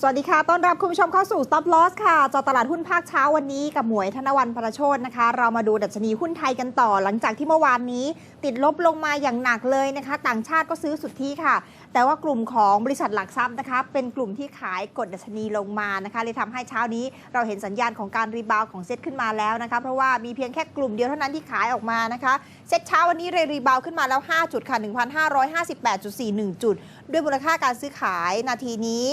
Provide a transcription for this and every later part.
สวัสดีค่ะ ต้อนรับคุณผู้ชมเข้าสู่ Stop Loss ค่ะจอตลาดหุ้นภาคเช้าวันนี้กับหมวยธนวันประโชนนะคะ เรามาดูดัชนีหุ้นไทยกันต่อ หลังจากที่เมื่อวานนี้ ติดลบลงมาอย่างหนักเลยนะคะ ต่างชาติก็ซื้อสุทธิค่ะ แต่ว่ากลุ่มของบริษัทหลักทรัพย์นะคะ เป็นกลุ่มที่ขายกดดัชนีลงมานะคะเลยทำให้เช้านี้เราเห็นสัญญาณของการรีบาวของเซ็ตขึ้นมาแล้วนะคะ เพราะว่ามีเพียงแค่กลุ่มเดียวเท่านั้นที่ขายออกมานะคะเซ็ตเช้าวันนี้เลยรีบาวขึ้นมาแล้ว 5 จุดค่ะ 1,558.41 จุด ด้วยมูลค่าการซื้อขายนาทีนี้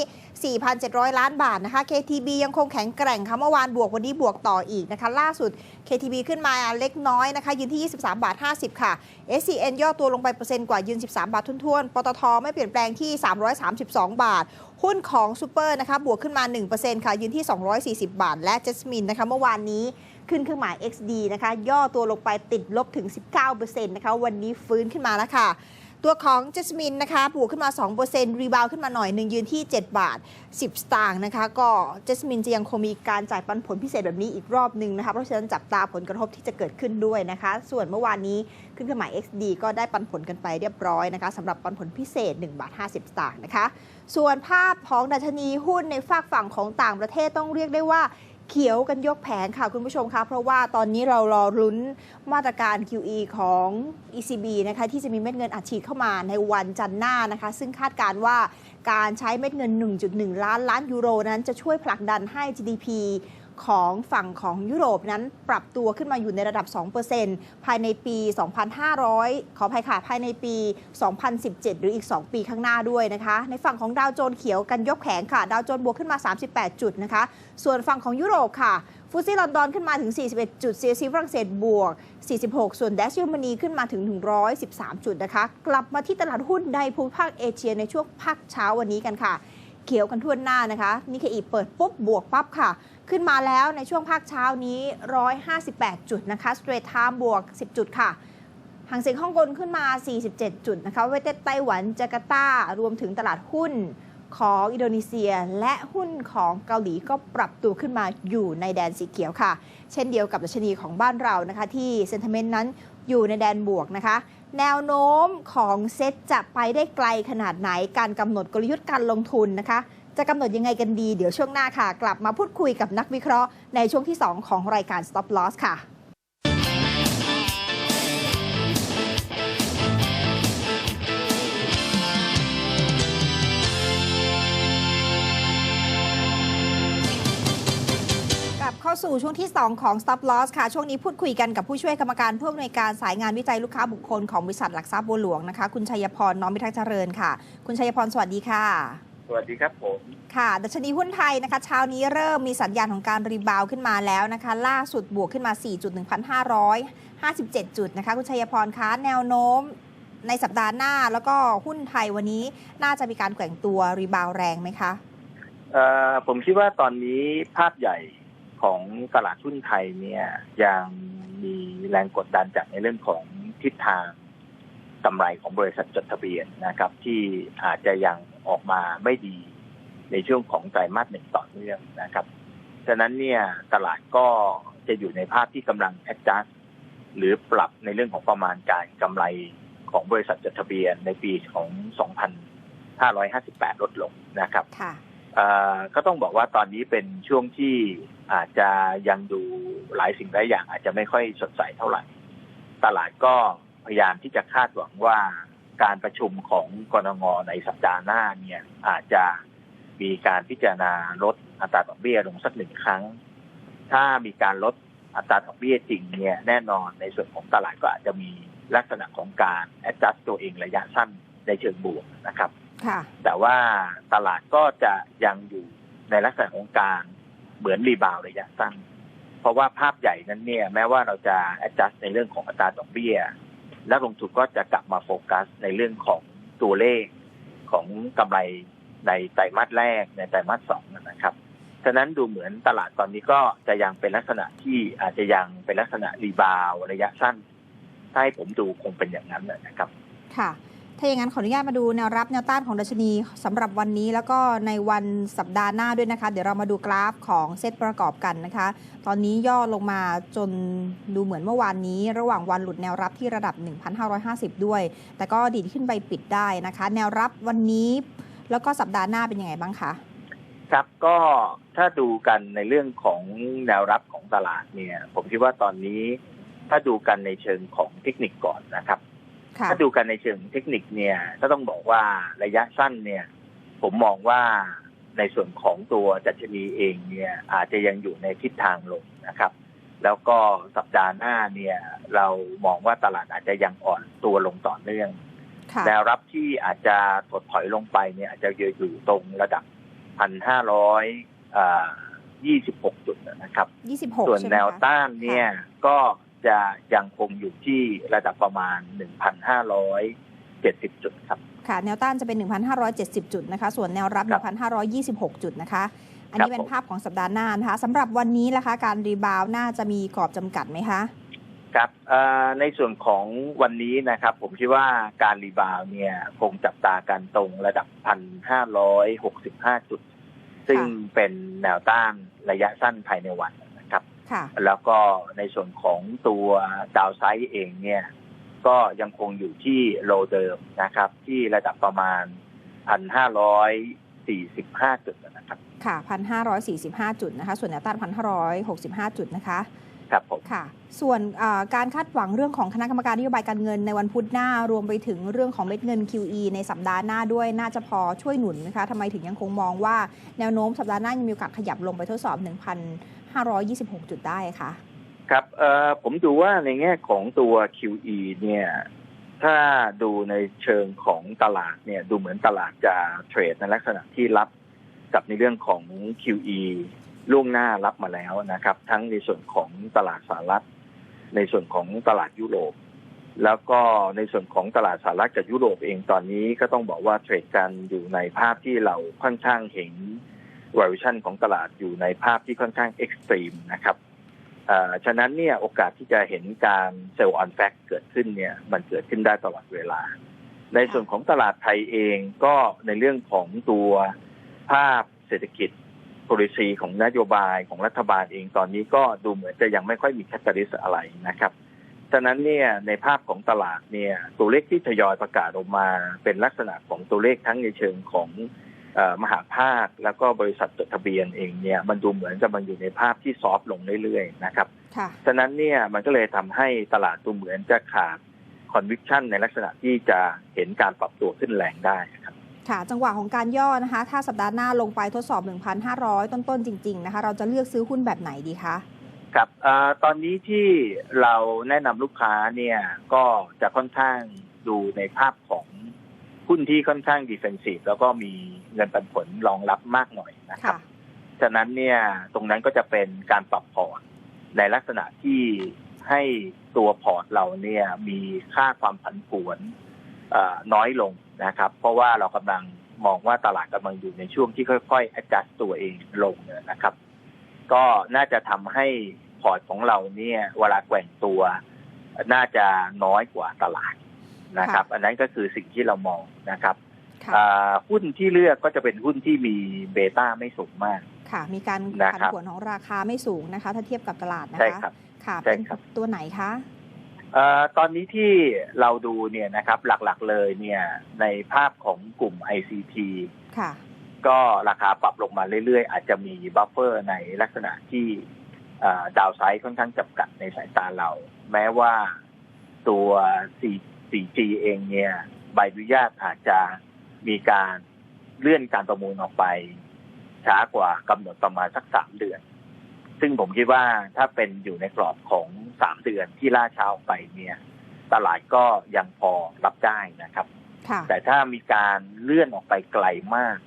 4,700 ล้านบาทนะคะ KTB ยังคงแข็งแกร่งค่ะเมื่อวานบวกวันนี้บวกต่ออีกนะคะ ล่าสุด KTB ขึ้นมาเล็กน้อยนะคะ ยืนที่ 23 บาท 50 ค่ะ SCN ย่อตัวลงไปเปอร์เซ็นต์กว่ายืน 13 บาททุนๆปตทไม่เปลี่ยนแปลงที่ 332 บาท หุ้นของซูเปอร์นะคะบวกขึ้นมา 1%ค่ะ ยืนที่ 240 บาท และ Jasmine นะคะเมื่อวานนี้ขึ้นเครื่องหมาย XD นะคะ ย่อตัวลงไปติดลบถึง 19%นะคะ วันนี้ฟื้นขึ้นมาแล้วค่ะ ตัวของ Jasmine นะคะบวกขึ้นมา 2%รีบาวขึ้นมาหน่อยหนึ่งยืนที่ 7 บาท 10 สตางค์นะคะ ก็ Jasmine จะยังคงมีการจ่ายปันผลพิเศษแบบนี้อีกรอบหนึ่งนะคะ เพราะฉะนั้นจับตาผลกระทบที่จะเกิดขึ้นด้วยนะคะ ส่วนเมื่อวานนี้ขึ้นเครื่องหมาย XD ก็ได้ปันผลกันไปเรียบร้อยนะคะสำหรับปันผลพิเศษ1บาท50 สตางค์นะคะ ส่วนภาพของดัชนีหุ้นในฝากฝั่งของต่างประเทศต้องเรียกได้ว่า เขียวกันยกแผงค่ะคุณผู้ชมคะเพราะว่าตอนนี้เรารอรุ้นมาตรการ QE ของ ECB นะคะที่จะมีเม็ดเงินอัดฉีดเข้ามาในวันจันทร์หน้านะคะ ซึ่งคาดการว่าการใช้เม็ดเงิน 1.1 ล้านล้านยูโรนั้นจะช่วยผลักดันให้ GDP ของฝั่งของยุโรปนั้นปรับตัวขึ้นมาอยู่ในระดับ 2%ภายในปี 2,500 ขออภัยค่ะ ภายในปี 2017 หรืออีก 2 ปีข้างหน้าด้วยนะคะ ในฝั่งของดาวโจนส์เขียวกันยกแผงค่ะ ดาวโจนส์บวกขึ้นมา 38 จุดนะคะ ส่วนฝั่งของยุโรปค่ะฟุตซี่ลอนดอนขึ้นมาถึง 41 จุด CAC ฝรั่งเศสบวก 46 ส่วนเดชเยอรมนีขึ้นมาถึง 113 จุดนะคะ กลับมาที่ตลาดหุ้นในภูมิภาคเอเชียในช่วงภาคเช้าวันนี้กันค่ะ เขียวกันทั่วหน้านะคะ นิเคอีเปิดปุ๊บบวกปั๊บค่ะ ขึ้นมาแล้วในช่วงภาคเช้านี้ 158 จุดนะคะสเตรทไทม์บวก 10 จุดค่ะหางเสียงฮ่องกงขึ้นมา 47 จุดนะคะเวเตไต้หวันจาการ์ตารวมถึงตลาดหุ้นของอินโดนีเซียและหุ้นของเกาหลีก็ปรับตัวขึ้นมาอยู่ในแดนสีเขียวค่ะ เช่นเดียวกับดัชนีของบ้านเรานะคะ ที่เซนติเมนต์นั้นอยู่ในแดนบวกนะคะ แนวโน้มของเซ็ตจะไปได้ไกลขนาดไหน การกำหนดกลยุทธ์การลงทุนนะคะ จะกำหนดยังไงกันดี เดี๋ยวช่วงหน้าค่ะ กลับมาพูดคุยกับนักวิเคราะห์ในช่วงที่ 2 ของรายการ Stop Loss ค่ะ สู่ช่วงที่ 2 ของ Stop Loss ค่ะ ช่วงนี้พูดคุยกันกับผู้ช่วยกรรมการผู้อำนวยการสายงานวิจัยลูกค้าบุคคลของบริษัทหลักทรัพย์บัวหลวงนะคะ คุณชัยพรน้อมมิทักษ์เจริญค่ะ คุณชัยพรสวัสดีค่ะ สวัสดีครับผม ค่ะ ดัชนีหุ้นไทยนะคะเช้านี้เริ่มมีสัญญาณของการรีบาวด์ขึ้นมาแล้วนะคะ ล่าสุดบวกขึ้นมา 4.1557 จุดนะคะ คุณชัยพรคะแนวโน้มในสัปดาห์หน้าแล้วก็หุ้นไทยวันนี้น่าจะมีการแกว่งตัวรีบาวด์แรงไหมคะเอ่อผมคิดว่าตอนนี้ภาพใหญ่ ของตลาดหุ้นไทยเนี่ยยังมีแรงกดดันจากในเรื่องของทิศทางกำไรของบริษัทจดทะเบียนนะครับ ที่อาจจะยังออกมาไม่ดีในช่วงของไตรมาสหนึ่งต่อเนื่องนะครับฉะนั้นเนี่ยตลาดก็จะอยู่ในภาพที่กำลัง adjust หรือปรับในเรื่องของประมาณการกำไรของบริษัทจดทะเบียนในปีของ 2,558 ลดลงนะครับค่ะ ก็ต้องบอกว่าตอนนี้เป็นช่วงที่อาจจะยังดูหลายสิ่งหลายอย่าง อาจจะไม่ค่อยสดใสเท่าไหร่ ตลาดก็พยายามที่จะคาดหวังว่าการประชุมของกรงงในสัปดาห์หน้าเนี่ย อาจจะมีการพิจารณาลดอัตราดอกเบี้ยลงสักหนึ่งครั้ง ถ้ามีการลดอัตราดอกเบี้ยจริงเนี่ยแน่นอนในส่วนของตลาดก็อาจจะมีลักษณะของการ adjust ตัวเองระยะสั้นในเชิงบวกนะครับ แต่ว่าตลาดก็จะยังอยู่ในลักษณะของการเหมือนรีบาวด์ระยะสั้น เพราะว่าภาพใหญ่นั้นเนี่ย แม้ว่าเราจะ adjust ในเรื่องของอัตราดอกเบี้ยนักลงทุนก็จะกลับมาโฟกัสในเรื่องของตัวเลขของกำไรในไตรมาสแรกในไตรมาสสองนะครับ ฉะนั้นดูเหมือนตลาดตอนนี้ก็จะยังเป็นลักษณะที่อาจจะยังเป็นลักษณะรีบาวด์ระยะสั้นถ้าให้ผมดูคงเป็นอย่างนั้นนะครับ ค่ะ ถ้าอย่างนั้นขออนุญาตมาดูแนวรับแนวต้านของดัชนีสำหรับวันนี้แล้วก็ในวันสัปดาห์หน้าด้วยนะคะ เดี๋ยวเรามาดูกราฟของเซตประกอบกันนะคะ ตอนนี้ย่อลงมาจนดูเหมือนเมื่อวานนี้ ระหว่างวันหลุดแนวรับที่ระดับ 1,550 ด้วย แต่ก็ดีดขึ้นไปปิดได้นะคะ แนวรับวันนี้แล้วก็สัปดาห์หน้าเป็นยังไงบ้างคะครับก็ถ้าดูกันในเรื่องของแนวรับของตลาดเนี่ย ผมคิดว่าตอนนี้ถ้าดูกันในเชิงของเทคนิคก่อนนะครับ ถ้าดูกันในเชิงเทคนิคเนี่ยก็ต้องบอกว่าระยะสั้นเนี่ย ผมมองว่าในส่วนของตัวจัชนีเองเนี่ย อาจจะยังอยู่ในทิศทางลงนะครับ แล้วก็สัปดาห์หน้าเนี่ย เรามองว่าตลาดอาจจะยังอ่อนตัวลงต่อเนื่องค่ะแนวรับที่อาจจะถดถอยลงไปเนี่ย อาจจะอยู่ตรงระดับพันห้าร้อยยี่สิบหกจุดนะครับ26ส่วนใช่ไหมแนวคะต้านเนี่ยก็ จะยังคงอยู่ที่ระดับประมาณหนึ่งพันห้าร้อยเจ็ดสิบจุดครับ ค่ะ แนวต้านจะเป็น 1,570 จุดนะคะ ส่วนแนวรับครับ1,526 จุดนะคะ อันครันี้บเป็นผมภาพของสัปดาห์หน้านะคะสำหรับวันนี้ล่ะคะ การรีบาวด์น่าจะมีกรอบจำกัดไหมคะ ครับเอ่อในส่วนของวันนี้นะครับ ผมคิดว่าการรีบาวด์เนี่ยคงจับตากันตรงระดับพันห้าร้อยหกสิบห้าจุด ซึ่งเป็นแนวต้านระยะสั้นภายในวันนะครับค่ะ แล้วก็ในส่วนของตัวดาวไซด์เองเนี่ย ก็ยังคงอยู่ที่โลเดิมนะครับ ที่ระดับประมาณพันห้าร้อยสี่สิบห้าจุดนะครับ ค่ะ 1,545 จุดนะคะ ส่วนแนวต้าน 1,565 จุดนะคะครับผมค่ะ ส่วนอ่าการคาดหวังเรื่องของคณะกรรมการนโยบายการเงินในวันพุธหน้ารวมไปถึงเรื่องของเม็ดเงิน QE ในสัปดาห์หน้าด้วยน่าจะพอช่วยหนุนนะคะทำไมถึงยังคงมองว่าแนวโน้มสัปดาห์หน้ายังมีโอกาสขยับลงไปทดสอบ 526 จุดได้คะครับเออผมดูว่าในแง่ของตัว QE เนี่ย ถ้าดูในเชิงของตลาดเนี่ย ดูเหมือนตลาดจะเทรดในลักษณะที่รับกับในเรื่องของ QE ล่วงหน้ารับมาแล้วนะครับ ทั้งในส่วนของตลาดสหรัฐ ในส่วนของตลาดยุโรป แล้วก็ในส่วนของตลาดสหรัฐกับยุโรปเองตอนนี้ก็ต้องบอกว่าเทรดกันอยู่ในภาพที่เราค่อนข้างเห็น valuation ของตลาดอยู่ในภาพที่ค่อนข้างเอ็กซ์ตรีมนะครับฉะนั้นเนี่ยโอกาสที่จะเห็นการเซลล์ออนแฟกเกิดขึ้นเนี่ยมันเกิดขึ้นได้ตลอดเวลา ในส่วนของตลาดไทยเองก็ในเรื่องของตัวภาพเศรษฐกิจ policy ของนโยบายของรัฐบาลเองตอนนี้ก็ดูเหมือนจะยังไม่ค่อยมีแคตตาลิสอะไรนะครับฉะนั้นเนี่ยในภาพของตลาดเนี่ยตัวเลขที่ทยอยประกาศออกมา เป็นลักษณะของตัวเลขทั้งในเชิงของ มหาภาคแล้วก็บริษัทจดทะเบียนเองเนี่ยมันดูเหมือนจะมันอยู่ในภาพที่ซอฟต์ลงเรื่อยๆนะครับค่ะฉะนั้นเนี่ยมันก็เลยทำให้ตลาดดูเหมือนจะขาด conviction ในลักษณะที่จะเห็นการปรับตัวขึ้นแรงได้ครับค่ะ จังหวะของการย่อนะคะ ถ้าสัปดาห์หน้าลงไปทดสอบ 1,500 ต้นๆ จริง ๆ นะคะ เราจะเลือกซื้อหุ้นแบบไหนดีคะครับเออตอนนี้ที่เราแนะนำลูกค้าเนี่ยก็จะค่อนข้างดูในภาพของ หุ้นที่ค่อนข้างดิเฟนซีฟแล้วก็มีเงินปันผลรองรับมากหน่อยนะครับค่ะฉะนั้นเนี่ยตรงนั้นก็จะเป็นการปรับพอร์ตในลักษณะที่ให้ตัวพอร์ตเราเนี่ยมีค่าความผันผวนเอ่อน้อยลงนะครับ เพราะว่าเรากำลังมองว่าตลาดกำลังอยู่ในช่วงที่ค่อยๆ adjust ตัวเองลงเนี่ยนะครับ ก็น่าจะทำให้พอร์ตของเราเนี่ยเวลาแกว่งตัว น่าจะน้อยกว่าตลาด นะครับ อันนั้นก็คือสิ่งที่เรามองนะครับค่ะอ่าหุ้นที่เลือกก็จะเป็นหุ้นที่มีเบต้าไม่สูงมาก ค่ะ มีการนะผันครับผวนของราคาไม่สูงนะคะ ถ้าเทียบกับตลาดนะใช่คะครับค่ะใช่เป็นครับตัวไหนคะเอ่อตอนนี้ที่เราดูเนี่ยนะครับหลักๆเลยเนี่ยในภาพของกลุ่ม ICT ค่ะ ก็ราคาปรับลงมาเรื่อยๆ อาจจะมีบัฟเฟอร์ในลักษณะที่ดาวไซด์ค่อนข้างจำกัดในสายตาเรา แม้ว่าตัว 4G เองเนี่ยใบอนุญาตอาจจะมีการเลื่อนการประมูลออกไป ช้ากว่ากำหนดประมาณสักสามเดือน ซึ่งผมคิดว่าถ้าเป็นอยู่ในกรอบของสามเดือนที่ล่าช้าออกไปเนี่ย ตลาดก็ยังพอรับได้นะครับค่ะแต่ถ้ามีการเลื่อนออกไปไกลมาก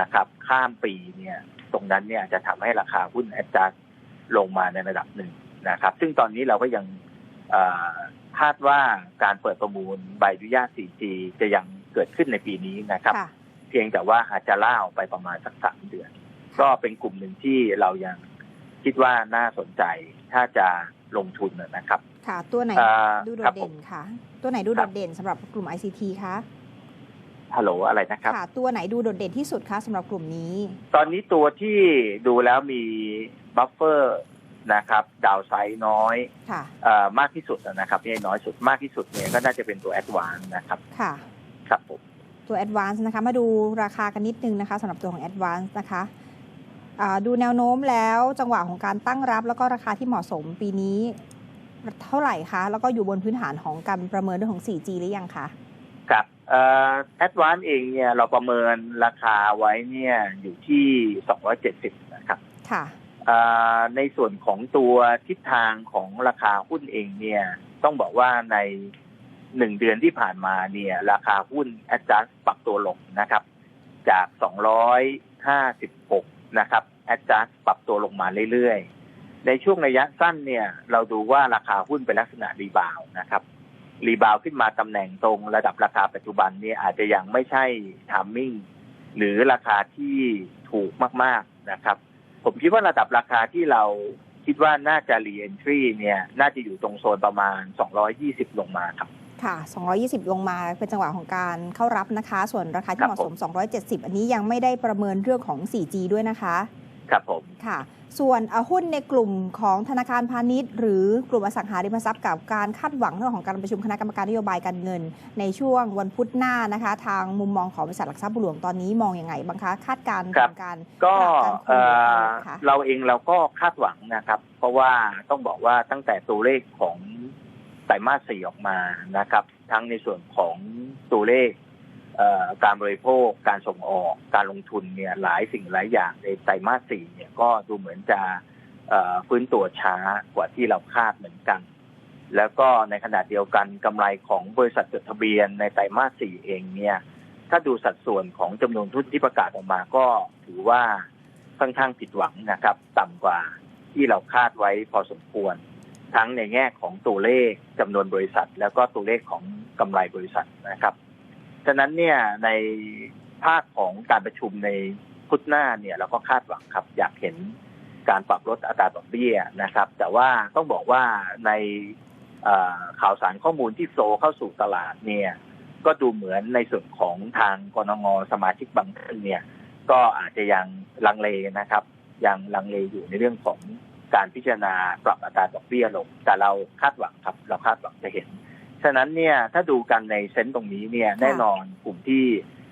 นะครับ ข้ามปีเนี่ยตรงนั้นเนี่ยจะทำให้ราคาหุ้นแอดจัสลงมาในระดับหนึ่งนะครับ ซึ่งตอนนี้เราก็ยังเอ่อ คาดว่าการเปิดประมูลใบอนุญาต 4G จะยังเกิดขึ้นในปีนี้นะครับค่ะเพียงแต่ว่าอาจจะล่าออกไปประมาณสักสามเดือน ก็เป็นกลุ่มหนึ่งที่เรายังคิดว่าน่าสนใจถ้าจะลงทุนนะครับ ค่ะ ตัวไหนเอ่อดูโดครัดบเด่นผมคะตัวไหนดูคโดรับดเด่นสำหรับกลุ่ม ICT คะฮัลโหลอะไรนะครับค่ะ ตัวไหนดูโดดเด่นที่สุดคะสำหรับกลุ่มนี้ ตอนนี้ตัวที่ดูแล้วมีบัฟเฟอร์ นะครับดาวไซด์น้อยค่ะเอ่อมากที่สุดนะครับไม่ใช่น้อยสุดมากที่สุดเนี่ยก็น่าจะเป็นตัวแอดวานนะครับค่ะครับผมตัว Advance นะคะมาดูราคากันนิดนึงนะคะสำหรับตัวของ Advance นะคะอ่าดูแนวโน้มแล้วจังหวะของการตั้งรับ แล้วก็ราคาที่เหมาะสมปีนี้เท่าไหร่คะ แล้วก็อยู่บนพื้นฐานของการประเมินเรื่องของ 4G หรือยังคะครับเอ่อแอดวานเองเนี่ยเราประเมินราคาไว้เนี่ยอยู่ที่ 270 นะครับ ค่ะเอ่อ ในส่วนของตัวทิศทางของราคาหุ้นเองเนี่ย ต้องบอกว่าในหนึ่งเดือนที่ผ่านมาเนี่ย ราคาหุ้น adjust ปรับตัวลงนะครับ จาก256นะครับ adjust ปรับตัวลงมาเรื่อยๆ ในช่วงระยะสั้นเนี่ย เราดูว่าราคาหุ้นเป็นลักษณะรีบาวด์นะครับ รีบาวด์ขึ้นมาตำแหน่งตรงระดับราคาปัจจุบันเนี่ยอาจจะยังไม่ใช่ทามมิ่งหรือราคาที่ถูกมาก ๆนะครับ ผมคิดว่าระดับราคาที่เราคิดว่าน่าจะ re-entry เนี่ย น่าจะอยู่ตรงโซนประมาณ 220 ลงมาครับค่ะ 220 ลงมาเป็นจังหวะของการเข้ารับนะคะ ส่วนราคาคที่รับเหมาะสม 270 อันนี้ยังไม่ได้ประเมินเรื่องของ 4G ด้วยนะคะ ครับผมค่ะ ส่วนเอาหุ้นในกลุ่มของธนาคารพาณิชย์ หรือกลุ่มอสังหาริมทรัพย์กับการคาดหวังเรื่องของการประชุมคณะกรรมการนโยบายการเงิน ในช่วงวันพุธหน้านะคะ ทางมุมมองของบริษัทหลักทรัพย์บุหลวงตอนนี้มองอยังไงบ้างคะคาดการณ์ครับการก็การคงเอ่หรือออะไรคะเราเองเราก็คาดหวังนะครับ เพราะว่าต้องบอกว่าตั้งแต่ตัวเลขของไตรมาสสี่ออกมานะครับ ทั้งในส่วนของตัวเลขเอ่อ การบริโภค การส่งออก การลงทุนเนี่ยหลายสิ่งหลายอย่างในไตรมาสสี่เนี่ยก็ดูเหมือนจะฟื้นตัวช้ากว่าที่เราคาดเหมือนกัน แล้วก็ในขณะเดียวกันกำไรของบริษัทจดทะเบียนในไตรมาสสี่เองเนี่ย ถ้าดูสัดส่วนของจำนวนทุนที่ประกาศออกมาก็ถือว่าค่อนข้างผิดหวังนะครับ ต่ำกว่าที่เราคาดไว้พอสมควร ทั้งในแง่ของตัวเลขจำนวนบริษัท แล้วก็ตัวเลขของกำไรบริษัทนะครับ ฉะนั้นเนี่ยในภาคของการประชุมในพุธหน้าเนี่ยเราก็คาดหวังครับอยากเห็นการปรับลดอัตราดอกเบี้ยนะครับ แต่ว่าต้องบอกว่าในข่าวสารข้อมูลที่โฟลว์เข้าสู่ตลาดเนี่ยก็ดูเหมือนในส่วนของทางกรงงสมาชิกบางท่านเนี่ย ก็อาจจะยังลังเลนะครับ ยังลังเลอยู่ในเรื่องของการพิจารณาปรับอัตราดอกเบี้ยลง แต่เราคาดหวังครับ เราคาดหวังจะเห็น ฉะนั้นเนี่ยถ้าดูกันในเซนต์ตรงนี้เนี่ยแน่นอนกลุ่มที่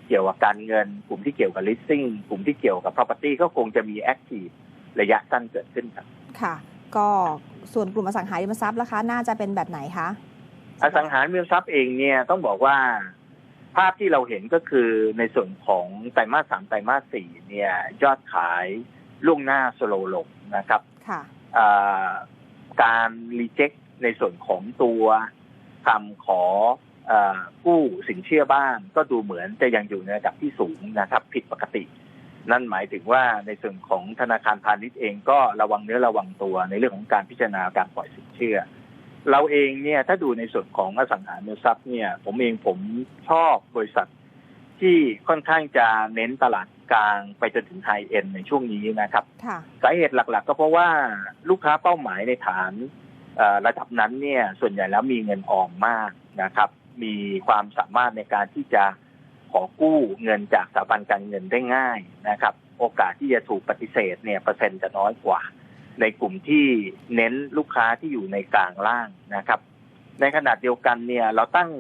เกี่ยวกับการเงิน กลุ่มที่เกี่ยวกับ leasing กลุ่มที่เกี่ยวกับ property ก็คงจะมี active ระยะสั้นเกิดขึ้นครับ ค่ะ ก็ส่วนกลุ่มอสังหาริมทรัพย์ราคาน่าจะเป็นแบบไหนคะอสังหาริมทรัพย์เองเนี่ยต้องบอกว่าภาพที่เราเห็นก็คือในส่วนของไตรมาสสามไตรมาสสี่เนี่ย ยอดขายล่วงหน้าสโลลงนะครับ ค่ะอ่าการรีเจ็คในส่วนของตัว คำขออากู้สินเชื่อบ้านก็ดูเหมือนจะยังอยู่ในระดับที่สูงนะครับ ผิดปกติ นั่นหมายถึงว่าในส่วนของธนาคารพาณิชย์เองก็ระวังเนื้อระวังตัวในเรื่องของการพิจารณาการปล่อยสินเชื่อ เราเองเนี่ยถ้าดูในส่วนของอสังหาริมทรัพย์เนี่ย ผมเองผมชอบบริษัทที่ค่อนข้างจะเน้นตลาดกลางไปจนถึงไฮเอ็นในช่วงนี้นะครับค่ะสาเหตุหลัก ๆ ก็เพราะว่าลูกค้าเป้าหมายในฐานเอ่อ ระดับนั้นเนี่ยส่วนใหญ่แล้วมีเงินออมมากนะครับ มีความสามารถในการที่จะขอกู้เงินจากสถาบันการเงินได้ง่ายนะครับ โอกาสที่จะถูกปฏิเสธเนี่ยเปอร์เซ็นต์จะน้อยกว่า ในกลุ่มที่เน้นลูกค้าที่อยู่ในกลางล่างนะครับ ในขณะเดียวกันเนี่ยเราตั้ง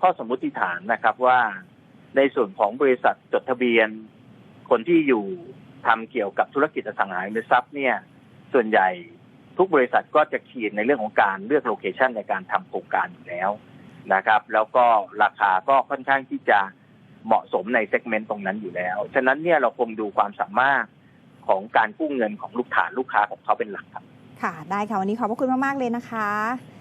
ข้อสมมติฐานนะครับว่าในส่วนของบริษัทจดทะเบียน คนที่อยู่ทำเกี่ยวกับธุรกิจอสังหาริมทรัพย์เนี่ยส่วนใหญ่ ทุกบริษัทก็จะคีนในเรื่องของการเลือกโลเคชันในการทำโครงการอยู่แล้วนะครับ แล้วก็ราคาก็ค่อนข้างที่จะเหมาะสมในเซกเมนต์ตรงนั้นอยู่แล้ว ฉะนั้นเนี่ยเราคงดูความสามารถของการกู้เงินของลูกฐานลูกค้าของเขาเป็นหลักครับ ค่ะ ได้ค่ะ วันนี้ขอบพระคุณมาก ๆ เลยนะคะ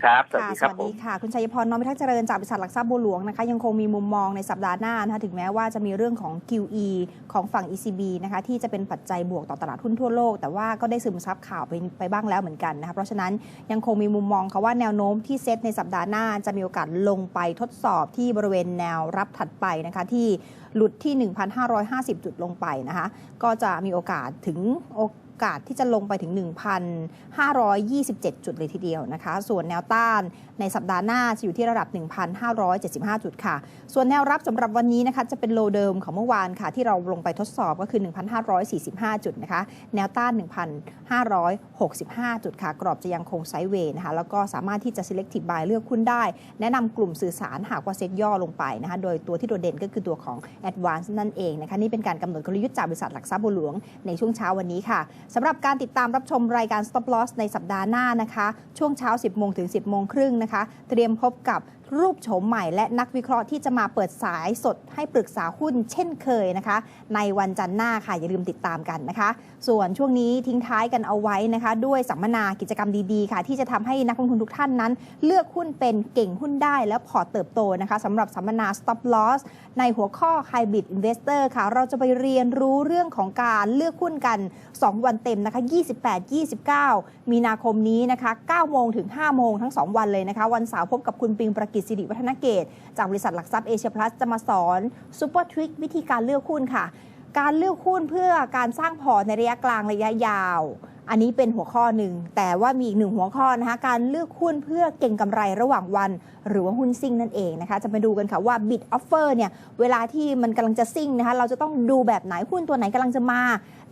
ครับ สวัสค่ะดีสครับวัสผดีมค่ะ คุณชัยพรน้อมพิทักษ์เจริญจากบริษัทหลักทรัพย์บัวหลวงนะคะ ยังคงมีมุมมองในสัปดาห์หน้านะคะ ถึงแม้ว่าจะมีเรื่องของ QE ของฝั่ง ECB นะคะ ที่จะเป็นปัจจัยบวกต่อตลาดหุ้นทั่วโลก แต่ว่าก็ได้ซึมซับข่าวไปไปบ้างแล้วเหมือนกันนะคะ เพราะฉะนั้นยังคงมีมุมมองค่ะว่าแนวโน้มที่เซตในสัปดาห์หน้าจะมีโอกาสลงไปทดสอบที่บริเวณแนวรับถัดไปนะคะที่หลุดที่ 1,550 จุดลงไปนะคะ ก็จะมีโอกาสถึง กาสที่จะลงไปถึง 1,527 จุดเลยทีเดียวนะคะ ส่วนแนวต้านในสัปดาห์หน้าจะอยู่ที่ระดับ 1,575 จุดค่ะ ส่วนแนวรับสำหรับวันนี้นะคะจะเป็นโลเดิมของเมื่อวานค่ะ ที่เราลงไปทดสอบก็คือ 1,545 จุดนะคะ แนวต้าน 1,565 จุดค่ะ กรอบจะยังคงไซด์เวย์นะคะ แล้วก็สามารถที่จะ selective buy เลือกหุ้นได้ แนะนำกลุ่มสื่อสารหากว่าเซ็ตย่อลงไปนะคะ โดยตัวที่โดดเด่นก็คือตัวของ Advance นั่นเองนะคะ นี่เป็นการกำหนดกลยุทธ์จากบริษัทหลักทรัพย์บัวหลวงในช่วงเช้าวันนี้ค่ะสำหรับการติดตามรับชมรายการ Stop Loss ในสัปดาห์หน้านะคะ ช่วงเช้า 10 โมงถึง 10 โมงครึ่งนะคะ เตรียมพบกับ รูปโฉมใหม่และนักวิเคราะห์ที่จะมาเปิดสายสดให้ปรึกษาหุ้นเช่นเคยนะคะ ในวันจันทร์หน้าค่ะ อย่าลืมติดตามกันนะคะ ส่วนช่วงนี้ทิ้งท้ายกันเอาไว้นะคะ ด้วยสัมมนากิจกรรมดีๆค่ะ ที่จะทำให้นักลงทุนทุกท่านนั้น เลือกหุ้นเป็นเก่งหุ้นได้และพอเติบโตนะคะสำหรับสัมมนา Stop Loss ในหัวข้อ Hybrid Investor ค่ะ เราจะไปเรียนรู้เรื่องของการเลือกหุ้นกัน 2 วันเต็มนะคะ 28-29 มีนาคมนี้นะคะ9โมงถึง5โมงทั้ง 2 วันเลยนะคะ วันเสาร์พบกับคุณปิงประกิตสิริวัฒนเกต จากบริษัทหลักทรัพย์เอเชียพลัสจะมาสอนซูเปอร์ทริควิธีการเลือกหุ้นค่ะ การเลือกหุ้นเพื่อการสร้างพอร์ตในระยะกลางระยะยาว อันนี้เป็นหัวข้อหนึ่ง แต่ว่ามีอีกหนึ่งหัวข้อนะคะการเลือกหุ้นเพื่อเก่งกำไรระหว่างวัน หรือว่าหุ้นซิ่งนั่นเองนะคะ จะมาดูกันค่ะว่า bid offer เนี่ยเวลาที่มันกำลังจะซิ่งนะคะเราจะต้องดูแบบไหนหุ้นตัวไหนกำลังจะมา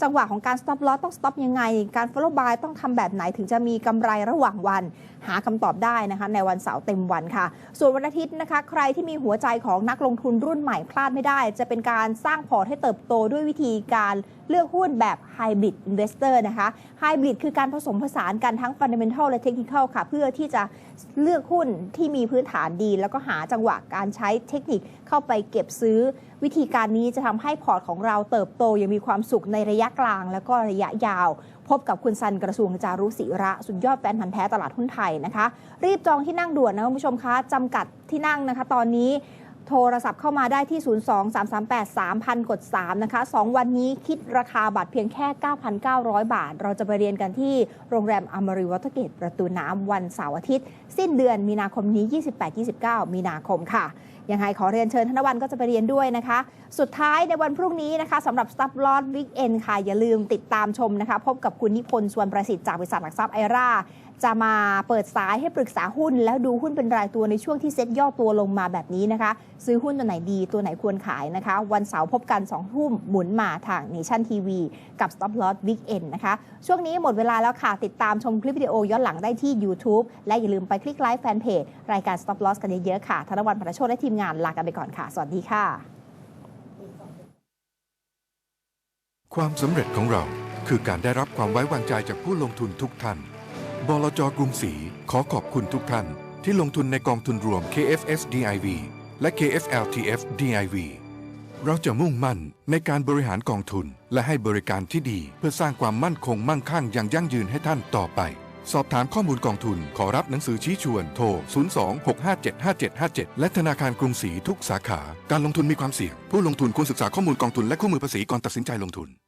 จังหวะของการ stop loss ต้อง stop ยังไง การ follow buy ต้องทำแบบไหนถึงจะมีกำไรระหว่างวัน หาคำตอบได้นะคะในวันเสาร์เต็มวันค่ะ ส่วนวันอาทิตย์นะคะ ใครที่มีหัวใจของนักลงทุนรุ่นใหม่พลาดไม่ได้ จะเป็นการสร้างพอร์ตให้เติบโตด้วยวิธีการเลือกหุ้นแบบ hybrid investor นะคะ hybrid คือการผสมผสานกันทั้ง fundamental และ technical ค่ะ เพื่อที่จะเลือกหุ้นที่มีพื้นฐานดี แล้วก็หาจังหวะการใช้เทคนิคเข้าไปเก็บซื้อ วิธีการนี้จะทำให้พอร์ตของเราเติบโตอย่างมีความสุขในระยะกลาง แล้วก็ระยะยาว พบกับคุณซันกระทรวงจารุศิระ สุดยอดแฟนพันธ์แท้ตลาดหุ้นไทยนะคะ รีบจองที่นั่งด่วนนะคุณผู้ชมคะจำกัดที่นั่งนะคะ ตอนนี้โทรศัพท์เข้ามาได้ที่ 02-338-3000 กด 3 นะคะ 2 วันนี้คิดราคาบัตรเพียงแค่ 9,900 บาท เราจะไปเรียนกันที่โรงแรมอมรีวัตเกตประตูน้ำวันเสาร์อาทิตย์ สิ้นเดือนมีนาคมนี้ 28-29 มีนาคมค่ะ ยังไงขอเรียนเชิญธนวันก็จะไปเรียนด้วยนะคะ สุดท้ายในวันพรุ่งนี้นะคะสำหรับ Stop Loss Weekend ค่ะ อย่าลืมติดตามชมนะคะ พบกับคุณนิพนธ์สวนประสิทธิ์จากบริษัทหลักทรัพย์ไอราจะมาเปิดสายให้ปรึกษาหุ้น แล้วดูหุ้นเป็นรายตัวในช่วงที่เซ็ตย่อตัวลงมาแบบนี้นะคะ ซื้อหุ้นตัวไหนดีตัวไหนควรขายนะคะ วันเสาร์พบกัน2ทุ่มหมุนมาทาง Nation TV กับ Stop Loss Weekend นะคะ ช่วงนี้หมดเวลาแล้วค่ะ ติดตามชมคลิปวิดีโอย้อนหลังได้ที่ YouTube และอย่าลืมไปคลิกไลค์แฟนเพจรายการ Stop Loss กันเยอะๆค่ะธนวันประโชดและทีมงานลากันไปก่อนค่ะ สวัสดีค่ะ ความสำเร็จของเราคือการได้รับความไว้วางใจจากผู้ลงทุนทุกท่าน บลจกรุงศรีขอขอบคุณทุกท่าน ที่ลงทุนในกองทุนรวม KFS DIV และ KFLTF DIV เราจะมุ่งมั่นในการบริหารกองทุน และให้บริการที่ดีเพื่อสร้างความมั่นคงมั่งคั่งอย่างยั่งยืนให้ท่านต่อไป สอบถามข้อมูลกองทุน ขอรับหนังสือชี้ชวนโทร 02-657-5757 และธนาคารกรุงศรีทุกสาขา การลงทุนมีความเสี่ยง ผู้ลงทุนควรศึกษาข้อมูลกองทุนและคู่มือภาษีก่อนตัดสินใจลงทุน